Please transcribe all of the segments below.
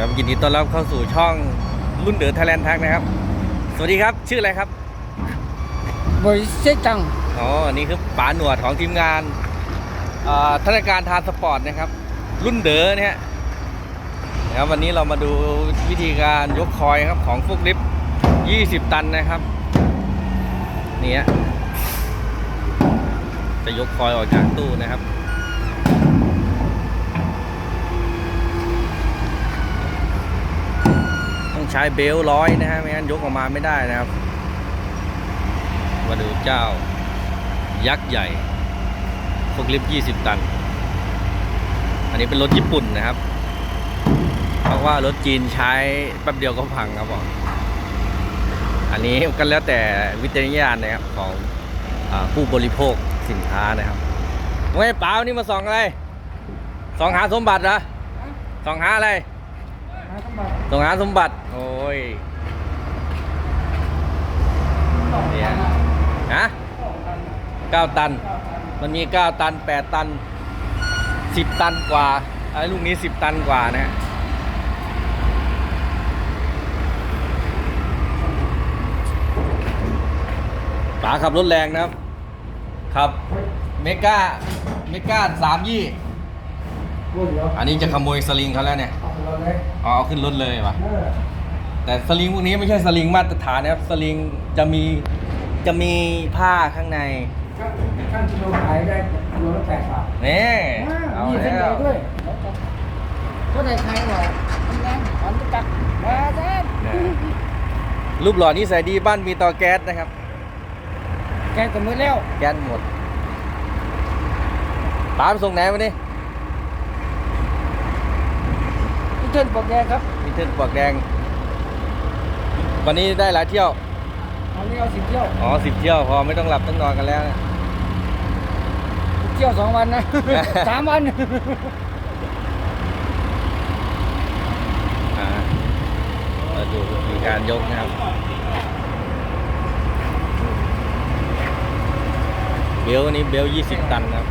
ครับยินดีต้อนรับเข้าสู่ช่องรุ่นเดอ t ไทยแลนด์ทักนะครับ สวัสดีครับ ชื่ออะไรครับบริษัทจังอ๋ออันนี้คือป๋าหนวดของทีมงานเอ่อธนาคารทานสปอร์ตนะครับ รุ่นเดอเนี่ยนะครับวันนี้เรามาดูวิธีการยกคอยครับของฟุกลิฟต์20 ตันนะครับนี่ฮะจะยกคอยออกจากตู้นะครับ ต้อง ใช้เบลต์ร้อยนะฮะไม่งั้นยกออกมาไม่ได้นะครับมาดูเจ้า ยักษ์ใหญ่พวกลิฟต์20 ตัน อันนี้เป็นรถญี่ปุ่นนะครับ เพราะว่ารถจีนใช้แป๊บเดียวก็พังครับผมอันนี้ก็แล้วแต่วิจารณญาณนะครับของอาผู้บริโภคสินค้านะครับเฮ้ยเปล่านี่มาส่องอะไรส่องหาสมบัติเหรอส่องหาอะไรส่ องหาสมบัติ โอ้ยเนี่ยฮะเก้าตัน มันมีเก้าตันแปดตันสิบตันกว่าไอ้ลูกนี้สิบตันกว่านะฮะป๋าขับรถแรงนะครับขับ เมกาเมกาสามยี่ อันนี้จะขโมยสลิงเขาแล้วเนี่ยอ๋อเอาขึ้นรถเลยวะแต่สลิงพวกนี้ไม่ใช่สลิงมาตรฐานนะครับสลิงจะมีจะมีผ้าข้างในขั้นกิโลขายได้กิโลละแปดบาทนี่เอามีเส้นแล้เดียววด้วยก็ได้ใครหรอทำงานอันจักมาแซ่บรูปหล่อนี้ใส่ดีบ้านมีเตอแก๊สนะครับ แกงกับมือแล้วแก๊สหมดตามส่งไหนมาดิ พี่ เทิร์นบอกแกครับมีเทิร์นปลวกแดง วันนี้ได้หลายเที่ยวอันนี้เอาสิบเที่ยวอ๋อสิบเที่ยวพอไม่ต้องหลับต้องนอนกันแล้วนะ เที่ยวสองวันนะ สามวันอ่ามาดูมีการยกนะครับเบลต์อันนี้เบลยี่สิบตันนะครับ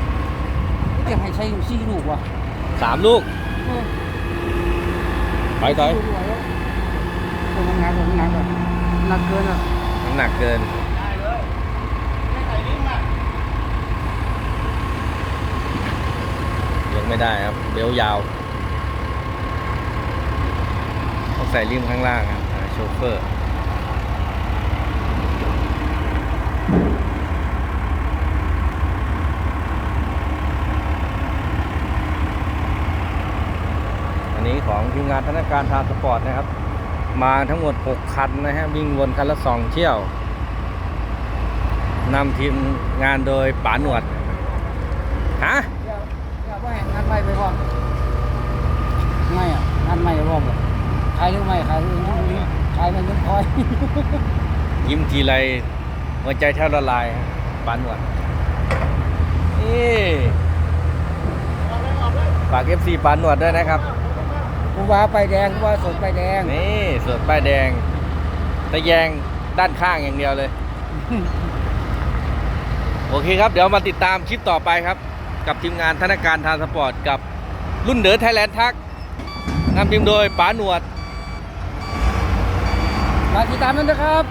จะให้ใช้อยู่สี่ลูกว่ะสามลูก ไปต่อยตัวมันหนักตัวมันหนักอะหนักเกินอะน้ำหนักเกินยกไม่ได้ครับ เบลต์ยาวต้องใส่ริมข้างล่างครับอ่าโชเฟอร์ อันนี้ ของทีมงานธนาคารทรานสปอร์ตนะครับ มาทั้งหมด 6 คันนะฮะวิ่งวนคันละ 2 เที่ยวนำทีมงานโดยป๋าหนวดฮะอย่าอย่าว่าแห่งงานใหม่ไปพร้อมไม่อะงานใหม่ไปพร้อมอะขายเรื่องใหม่ขายเรื่องนี้ขายมันยังคอยยิ้มทีไรหัวใจแทบละลายฮะป๋าหนวดเอ๊ฝาก FC ป๋าหนวดด้วยนะครับ กูว่าไปแดงกูว่าสดไปแดงนี่สดป้ายแดงตะแยงด้านข้างอย่างเดียวเลย โอเคครับ เดี๋ยวมาติดตามคลิปต่อไปครับ กับทีมงานธนาคารทานสปอร์ต กับรุ่นเดอ t ไทยแลนด์ทักนำทีมโดยป๋าหนวด มาติดตามมันนะครับ